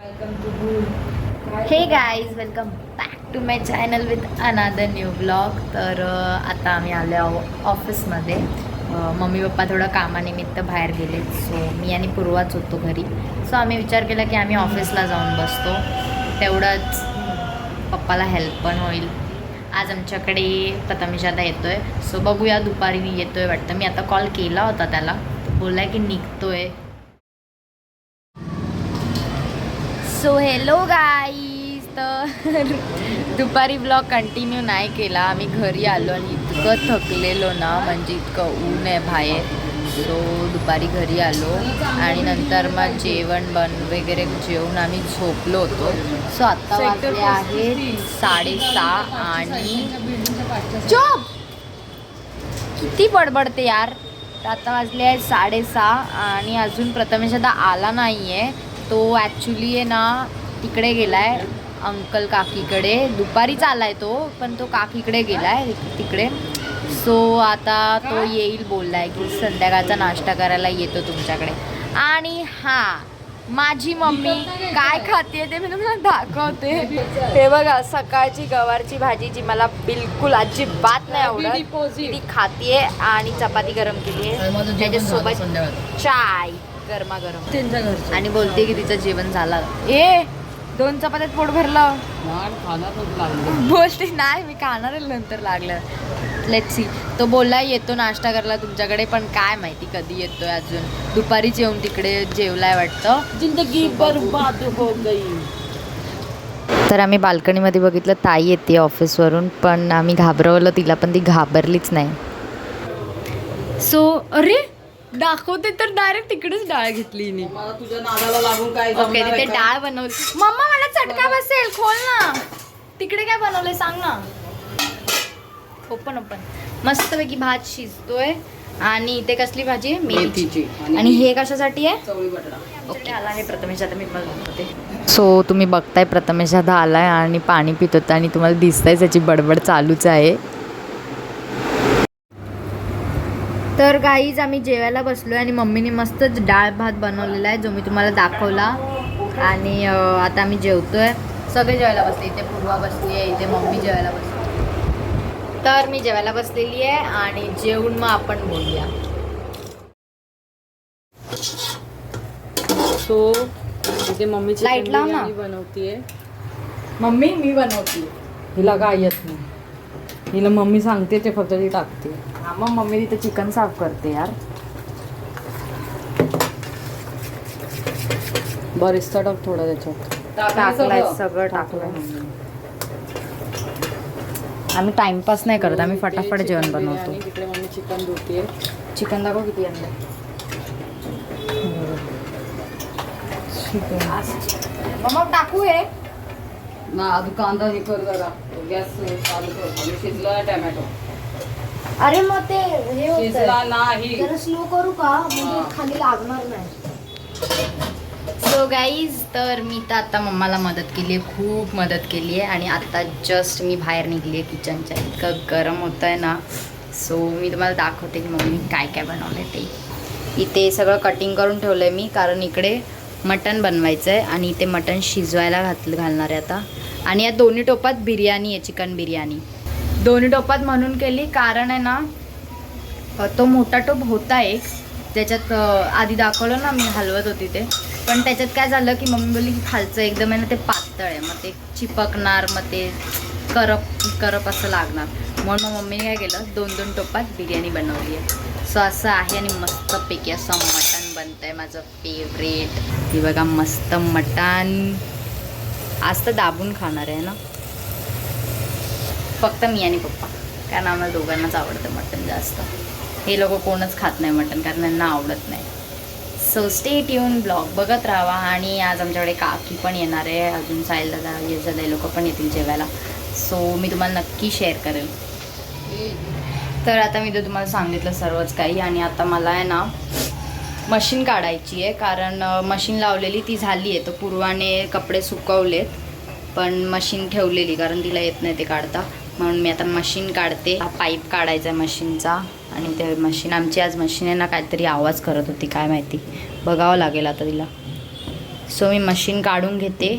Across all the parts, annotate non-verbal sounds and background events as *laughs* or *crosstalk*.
Hey guys welcome back to my channel with another new blog तर आता आम्ही आलो आहो ऑफिसमध्ये मम्मी पप्पा थोडं कामानिमित्त बाहेर गेले सो मी आणि पूर्वाच होतो घरी. सो आम्ही विचार केला की आम्ही ऑफिसला जाऊन बसतो. तेवढंच पप्पाला हेल्प पण होईल. आज आमच्याकडे प्रथमेशादा येतो आहे सो बघूया दुपारी येतो आहे वाटतं. मी आता कॉल केला होता त्याला. तो बोलला की निघतो आहे सो हॅलो गाईज तर *laughs* दुपारी ब्लॉग कंटिन्यू नाही केला. आम्ही घरी आलो आणि इतकं थकलेलो ना म्हणजे इतकं ऊन आहे बाहेर. सो दुपारी घरी आलो आणि नंतर मग जेवण बन वगैरे जेवून आम्ही झोपलो होतो. सो आत्ता वाजले आहेत साडेसहा आणि चोप किती बडबडते यार. आता वाजले आहेत साडेसहा आणि अजून प्रथमेश आता आला नाही आहे तो ॲक्च्युली आहे ना तिकडे गेला आहे अंकल काकीकडे. दुपारीच आला आहे तो पण तो काकीकडे गेला आहे तिकडे. सो आता तो येईल बोलला आहे की संध्याकाळचा नाश्ता करायला येतो तुमच्याकडे. आणि हां माझी मम्मी काय खाते ते मी तुम्हाला दाखवते. हे बघा सकाळची गवारची भाजी जी मला बिलकुल अजिबात नाही आवडत. ती खातीये आणि चपाती गरम केली आहे त्याच्यासोबत चाय. गरमागरम. त्यांच्या घरचं आणि बोलते की तिचं जेवण झालं. ए दोन चपात्यात पोट भरलं. गोष्टी नाही मी खाणार नंतर लागलं. लेट्स सी तो बोलला येतो नाश्ता करायला तुमच्याकडे पण काय माहिती कधी येतोय अजून. दुपारीच येऊन तिकडे जेवलाय वाटतं. जिंदगी बर्बाद हो गई. तर आम्ही बाल्कनीमध्ये बघितलं ताई येते ऑफिसवरून पण आम्ही घाबरवलं तिला पण ती घाबरलीच नाही. सो अरे दाखवते तर डायरेक्ट तिकडेच डाळ घेतली मी मला तुझ्या नादाला लागून काय ओके जमणार तिथे? डाळ बनवली. मम्मा मला चटका बसेल. खोल ना. तिकडे काय बनवलंय सांग ना. ओपन ओपन मस्तपैकी भात शिजतोय. आणि इथे कसली भाजी? आहे मेथीची. आणि हे कशासाठी आहे? चवळी बटाटा. ओके आला आहे प्रथमेश आता मी दाखवते. सो तुम्ही बघताय प्रथमेश आता आलाय आणि पाणी पित होता आणि तुम्हाला दिसतंय त्याची बडबड चालूच आहे. तर गाईज आम्ही जेवायला बसलो आणि मम्मीने मस्तच डाळ भात बनवलेला आहे जो मी तुम्हाला दाखवला. आणि आता आम्ही जेवतोय. सगळे जेवायला बसले इथे पूर्वा बसली आहे इथे मम्मी जेवायला बसली तर मी जेवायला बसलेली आहे आणि जेवून मग आपण बोलूया. सो इथे मम्मी Light लाव ना. बनवतीये. मम्मी मी बनवते हिला काय येत नाही. हिला मम्मी सांगते ते फक्त ती टाकते. हा मग मम्मी तिथे चिकन साफ करते यार. बरिस्ता टाक थोडा त्याच्यात. टाकलाय सगळं. टाकलंय आम्ही टाइमपास नाही करत आम्ही फटाफट जेवण बनवतो. तिकडे मम्मी चिकन धुतीये चिकन दाखव किती आणलंय. मग टाकू हे. ना कांदा हे कर जरा. गॅस चालू कर. शिजला टॅमॅटो. अरे मग ते हे शिजला नाही. जरा स्लो करू का? म्हणजे खाली लागणार नाही. सो गाईज तर मी तर आता मम्माला मदत केली आहे खूप मदत केली आहे आणि आता जस्ट मी बाहेर निघली आहे किचनच्या इतकं गरम होतं आहे ना. सो मी तुम्हाला दाखवते की मम्मी काय काय बनवलं ते. इथे सगळं कटिंग करून ठेवलं आहे मी कारण इकडे मटण बनवायचं आहे आणि इथे मटण शिजवायला घातलं घालणार आहे आता. आणि या दोन्ही टोपात बिर्याणी आहे चिकन बिर्याणी. दोन्ही टोपात म्हणून केली. कारण आहे ना तो मोठा टोप होता एक. त्याच्यात आधी दाखवलं ना मी हलवत होती ते. पण त्याच्यात काय झालं की मम्मी बोलली की खालचं एकदम आहे ना ते पातळ आहे. मग ते चिपकणार मग ते करप करप असं लागणार. म्हणून मग मम्मीने काय केलं दोन दोन टोपात बिर्याणी बनवली आहे. सो असं आहे आणि मस्तपैकी असं मटण बनतं आहे माझं फेवरेट ही बघा मस्त मटण. आज तर दाबून खाणार आहे ना. फक्त मी आणि पप्पा. कारण आम्हाला दोघांनाच आवडतं मटण जास्त. हे लोक कोणच खात नाही मटण कारण त्यांना आवडत नाही. सो स्टेट येऊन ब्लॉग बघत राहा आणि आज आमच्याकडे काकी पण येणार आहे. अजून साहिल दादा यश लोक पण येतील जेवायला. सो मी तुम्हाला नक्की शेअर करेल. तर आता मी तर तुम्हाला सांगितलं सर्वच काही. आणि आता मला आहे ना मशीन काढायची आहे. कारण मशीन लावलेली ती झाली आहे तर पूर्वाने कपडे सुकवलेत. पण मशीन ठेवलेली कारण तिला येत नाही ते काढता. म्हणून मी आता मशीन काढते. हा पाईप काढायचा आहे मशीनचा आणि ते मशीन आमची आज मशीन आहे ना काहीतरी आवाज करत होती काय माहिती. बघावं लागेल आता तिला. सो मी मशीन काढून घेते.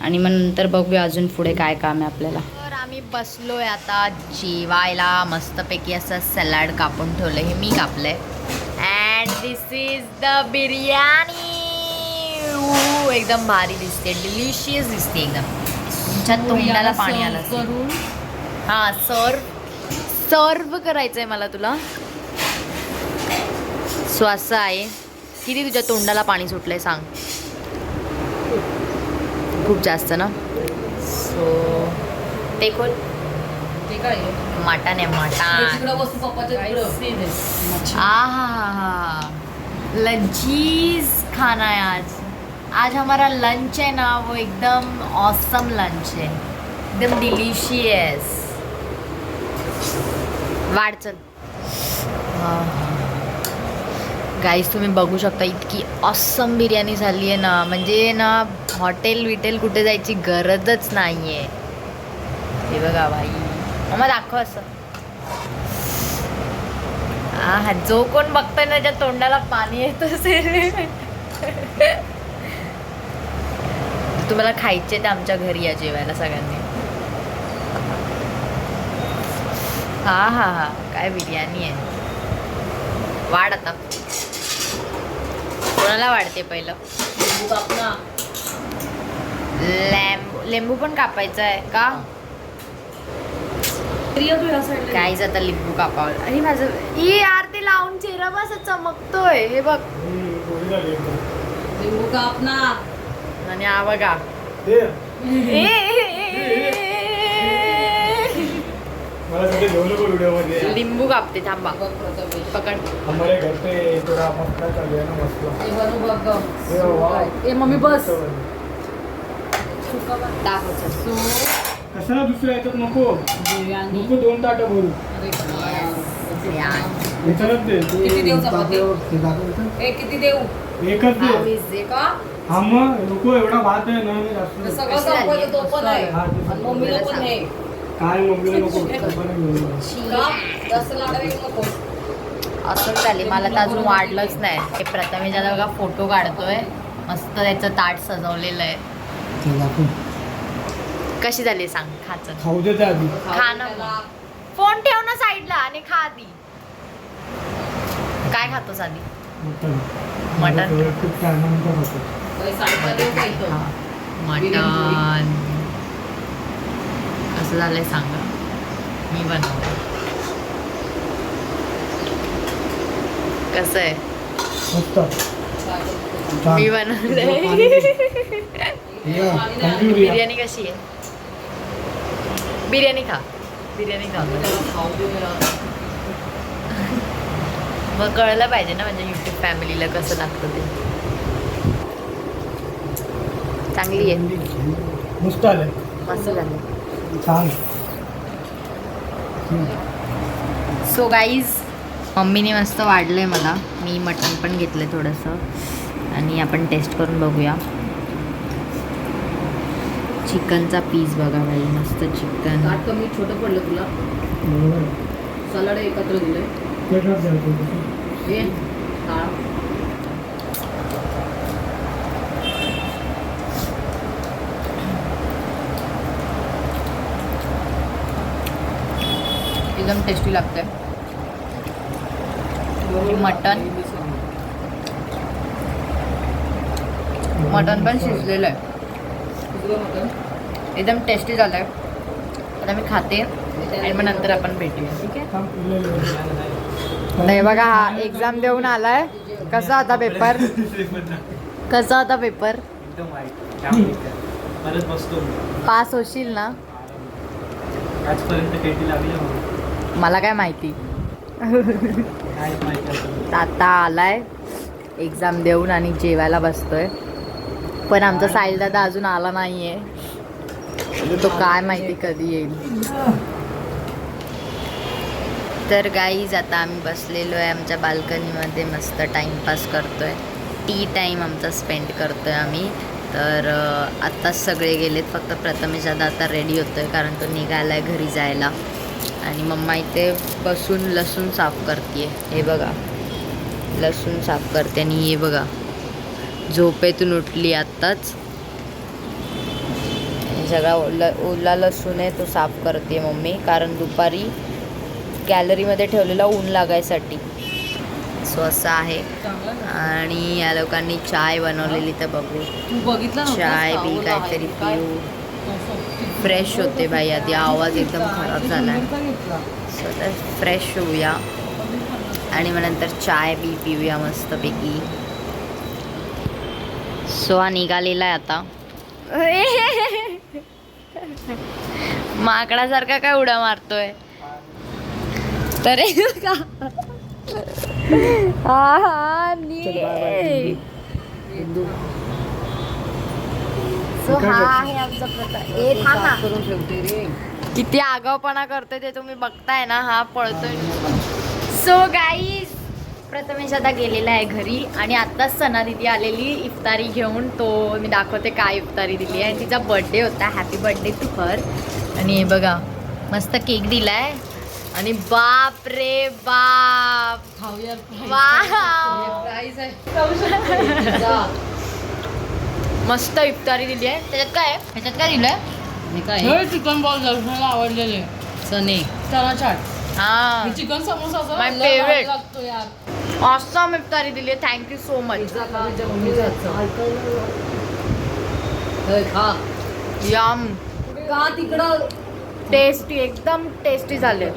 आणि मग नंतर बघूया अजून पुढे काय काम आहे आपल्याला. तर आम्ही बसलोय आता जेवायला. मस्तपैकी असं सॅलड कापून ठेवलं हे मी कापलंय. And this is the biryani एकदम भारी दिसते. डिलिशियस दिसते एकदम. तुमच्या तोंडाला पाणी आलं. करून हा सर्व सर्व करायचंय मला तुला. सो असं आहे. किती तुझ्या तोंडाला पाणी सुटलंय सांग. खूप जास्त ना? सो ते खोल आहे? पप्पाच्या तिकडं. आहा. लजीज खाना है आज. आज हमारा लंच है ना वो एकदम औसम लंच है एकदम डिलीशियस वाढ चल गाईस तुम्ही बघू शकता इतकी ऑसम बिर्याणी झाली आहे ना. म्हणजे ना हॉटेल विटेल कुठे जायची गरजच नाही आहे हे बघा भाई मग दाखव असं. हा जो कोण बघतोय ना त्या तोंडाला पाणी येत असेल. तुम्हाला खायचे ते आमच्या घरी या जेवायला सगळ्यांनी. हा हा हा काय बिर्याणी आहे वाढ आता कोणाला वाढते पहिलं लिंबू लिंबू पण कापायचं आहे का काहीच आता लिंबू कापावं आणि माझं ई यार ते लावून चेहरा बस चमकतोय हे बघ लिंबू काप ना आणि हा बघ ग. हे वा. ए मम्मी बस. दाखव चल. सो कशाला दुसऱ्या याच्यात नको? नको दोन ताटं बोलू अरे बिर्याणी. विचारत दे. किती देऊ चपाती? ए किती देऊ? एकच दे. दे का? हा मग. नको एवढा भात आहे ना. सगळं तो पण आहे. हा, मम्मीला पण आहे काय मम्मीला नको पप्पाला घेऊन जा. का? जास्त लाडावे नको. असं चालेल मला तर अजून वाढलंच नाही. हे प्रथमेश आता बघा फोटो काढतोय. मस्त त्याचं ताट सजवलेलं आहे. कशी झाली सांग खाच खाऊ दे आधी. खा ना मग. फोन ठेव ना साईडला आणि खा आधी. काय खातोस आधी? मटण. मटण. माझं favorite खूप टायमानंतर होतं साडेपाच देऊ का इथं? मटन कसं झालंय सांगा. मी बनवलं कसं आहे. मी रिया. *laughs* बिर्याणी. कशी आहे? बिर्याणी खा. बिर्याणी खा. देऊया. *laughs* मग कळलं पाहिजे ना म्हणजे युट्यूब फॅमिलीला कसं लागतं ते. चांगली आहे. मस्त झालं सो गाईज मम्मीने मस्त वाढलं आहे मला. मी मटण पण घेतलं आहे थोडंसं. आणि आपण टेस्ट करून बघूया. चिकनचा पीस बघा बाई मस्त चिकन. कमी छोटं पडलं तुला. बरोबर सलाड एकत्र दिलंय पेटच जायचं हे डाळ एकदम टेस्टी लागतंय. मटण. मटण पण शिजलेलं आहे एकदम टेस्टी झालं आहे आता मी खाते आणि मग नंतर आपण भेटूया. ठीक आहे? नाही बघा हा एक्झाम देऊन आलाय. कसा होता पेपर कसा होता पेपर पास होशील ना? आजपर्यंत केटी लागली म्हणून. मला काय माहिती? आता. आलाय. एक्झाम देऊन आणि जेवायला बसतोय. पण आमचा साहिल दादा अजून आला नाहीये. तो काय माहिती कधी येईल. तर गाईज आता आम्ही बसलेलो आहे आमच्या बाल्कनीमध्ये. मस्त टाईमपास करतोय. टी टाईम आमचा स्पेंड करतोय आम्ही. तर आत्ताच सगळे गेलेत. फक्त प्रथमेश दादा आता रेडी होतोय कारण तो निघाला आहे घरी जायला. आणि मम्मा इथे बसून लसूण साफ करते हे बघा लसूण साफ करते आणि हे बघा झोपेतून उठली आत्ताच सगळा ओला ओला लसूण आहे तो साफ करते मम्मी कारण दुपारी गॅलरीमध्ये ठेवलेला ऊन लागायसाठी सो असं आहे. आणि या लोकांनी चाय बनवलेली तर बघू चाय? बी. काहीतरी? पिऊ. फ्रेश होते बाई आधी. आवाज एकदम खराब झाला आहे? सो तर फ्रेश होऊया. आणि मग नंतर चाय बी पिऊया मस्तपैकी. सो हा निघालेला आहे आता. *laughs* माकडासारखा काय उड्या मारतोय? तर हा हा नी. सो हा आहे आमचा प्रकार. ए थांब किती आगावपणा करतोय ते तुम्ही बघताय ना हा पळतोय. सो गाईज प्रथमेश आता गेलेला आहे घरी आणि आत्ताच सना दिदी आलेली इफ्तारी घेऊन. तो मी दाखवते काय इफ्तारी दिली आहे. आणि तिचा बर्थडे होता. हॅपी बर्थडे टू हर आणि हे बघा मस्त केक दिलाय. आणि बाप. रे बाप वाव आहे. *laughs* मस्त इफ्तारी दिली आहे. त्याच्यात काय आहे? ह्याच्यात काय दिलंय? हे काय चिकन बॉल दर्शनाला आवडलेले. सने चला चाट. हा. चिकन समोसा असं My लय भारी favorite. लागतो यार. ऑसम इफ्तारी दिली आहे. Thank you so much. हे खा. यम का तिकडं. टेस्टी एकदम टेस्टी झाले.